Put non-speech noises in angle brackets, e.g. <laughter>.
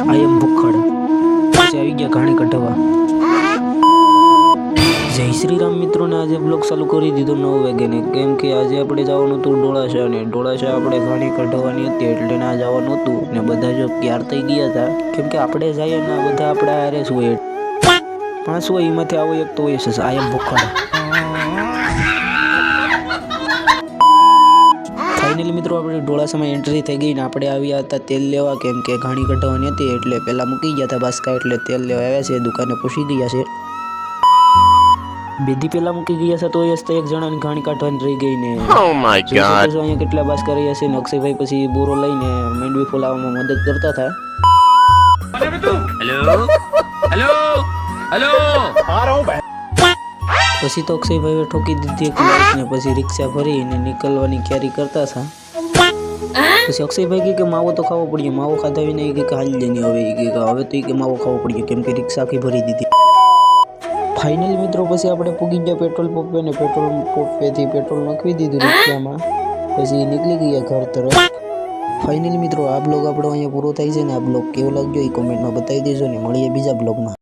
આઈ એમ ભૂખડ. પછી આવી ગયા ઘાણી કઢવા. જય શ્રી રામ મિત્રોને આજે બ્લોગ ચાલુ કરી દીધો નવ વાગ્યાને. કેમ કે આજે આપણે જવાનું હતું ડોળાશા ને ડોળાશા આપણે ઘાણી કઢવાની હતી એટલે ના જવાનું હતું. ને બધા જો તૈયાર થઈ ગયા હતા. કેમ કે આપણે જઈએ ને બધા આપણે આરે જ હોય પાંચ હોય એમાંથી આવો એક તો હોય છે. આઈ એમ ભૂખડ. ફાઇનલી મિત્રો આપણે ડોળાસામાં એન્ટ્રી થઈ ગઈ ને આપણે આવ્યા હતા તેલ લેવા કેમ કે ઘાણી કઢાવવાની હતી એટલે પહેલાં મૂકી ગયા હતા બાસ્કા એટલે તેલ લેવા આવ્યા છે દુકાને પૂછી ગયા છે. બેદી પહેલા મૂકી ગયા હતા તો એ એક જણાની ઘાણી કાઢવાની રહી ગઈ ને. Oh અહીંયા કેટલા બાસ્કા રહ્યા છે ને અક્ષયભાઈ પછી બોરો લઈને મેંડવી ફોલાવવામાં મદદ કરતા હતા. <laughs> પછી તો અક્ષયભાઈએ ઠોકી દીધી એક લાઈટ ને પછી રિક્ષા ભરીને નીકળવાની ક્યારી કરતા હતા. પછી અક્ષયભાઈ કહે કે માવો તો ખાવો પડ્યો. માવો ખાધા વિના એ કે હાલ જઈને હવે એ કે હવે તો એ કે માવો ખાવો પડ્યો. કેમ કે રિક્ષા આખી ભરી દીધી. ફાઇનલી મિત્રો, પછી આપણે પૂગી ગયા પેટ્રોલ પંપે ને પેટ્રોલ પંપેથી પેટ્રોલ નાખી દીધું રિક્ષામાં. પછી નીકળી ગયા ઘર તરફ. ફાઇનલી મિત્રો, આ બ્લોગ આપણો અહીંયા પૂરો થાય છે ને આ બ્લોગ કેવો લાગ્યો એ કોમેન્ટમાં બતાવી દેજો ને મળીએ બીજા બ્લોગમાં.